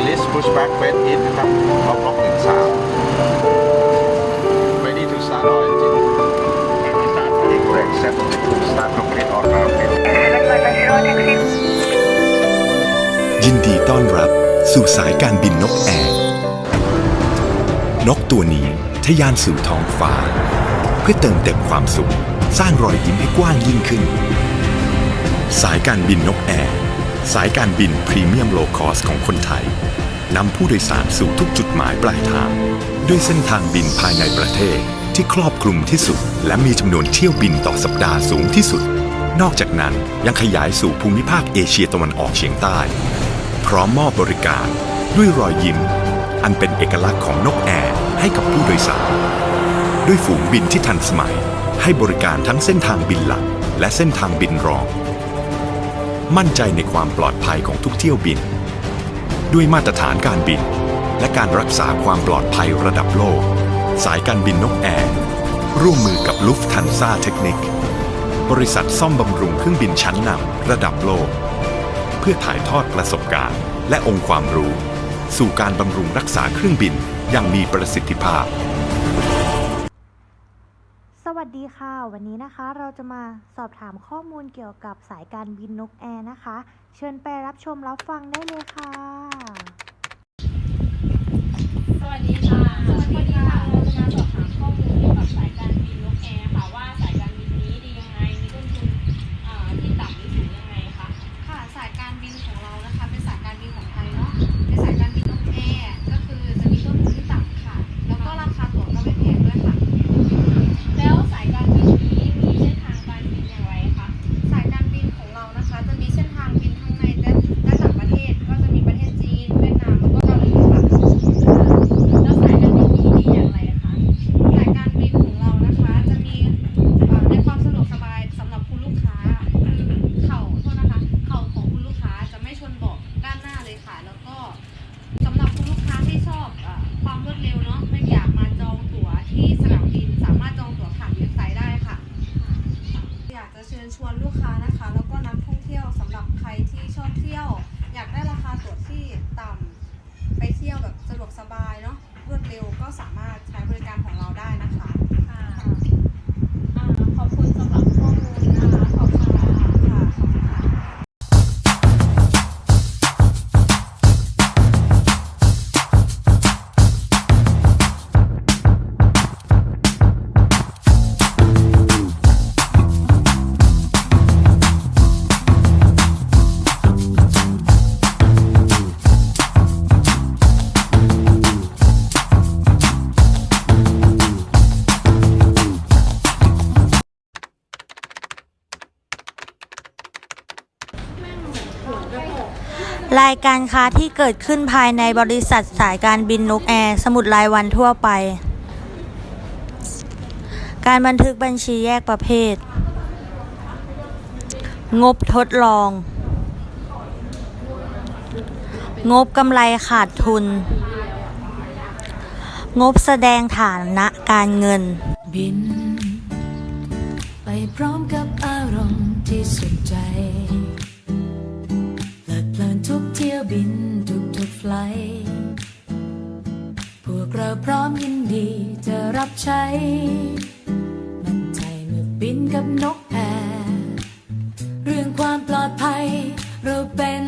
i l l i s Pushback Fed In นะครับล็อกล็อกหนึ่งสาม Ready to start all engine Correct set to start complete all ยินดีต้อนรับสู่สายการบินนกแอร์นกตัวนี้ทะยานสู่ท้องฟ้า เพื่อเติมเต็มความสุข สร้างรอยยิ้มให้กว้างยิ่งขึ้น สายการบินนกแอร์ สายการบินพรีเมียมโลคอสของคนไทยนำผู้โดยสารสู่ทุกจุดหมายปลายทาง ด้วยเส้นทางบินภายในประเทศที่ครอบคลุมที่สุด และมีจำนวนเที่ยวบินต่อสัปดาห์สูงที่สุด นอกจากนั้นยังขยายสู่ภูมิภาคเอเชียตะวันออกเฉียงใต้ พร้อมมอบบริการด้วยรอยยิ้ม อันเป็นเอกลักษณ์ของนกแอร์ให้กับผู้โดยสาร ด้วยฝูงบินที่ทันสมัย ให้บริการทั้งเส้นทางบินหลัก และเส้นทางบินรอง มั่นใจในความปลอดภัยของทุกเที่ยวบิน ด้วยมาตรฐานการบิน และการรักษาความปลอดภัยระดับโลก สายการบินนกแอร์ร่วมมือกับลุฟทันซาเทคนิค บริษัทซ่อมบำรุงเครื่องบินชั้นนำระดับโลก เพื่อถ่ายทอดประสบการณ์ และองค์ความรู้ สู่การบำรุงรักษาเครื่องบินอย่างมีประสิทธิภาพ วัสดีค่ะ วันนี้นะคะเราจะมาสอบถามข้อมูลเกี่ยวกับสายการบินนกแอร์นะคะ เชิญไปรับชมรับฟังได้เลยค่ะ สวัสดีค่ะ ที่สนามบินสามารถจองตั๋วผ่านเว็บไซต์ได้ค่ะ อยากจะเชิญชวนลูกค้านะคะ แล้วก็นักท่องเที่ยวสำหรับใครที่ชอบเที่ยว อยากได้ราคาตั๋วที่ต่ำไปเที่ยวแบบสะดวกสบายเนาะรวดเร็วก็สามารถใช้บริการของเราได้นะคะ รายการค้าที่เกิดขึ้นภายในบริษัทสายการบินนกแอร์สมุดรายวันทั่วไป การบันทึกบัญชีแยกประเภท งบทดลอง งบกำไรขาดทุน งบแสดงฐานะการเงิน บิน ไปพร้อมกับอารมณ์ที่สุดใจ ยวบินทุกทุกไฟล์พวกเราพร้อมยินดีจะรับใช้ มั่นใจเมื่อบินกับนกแอร์เรื่องความปลอดภัยเราเป็น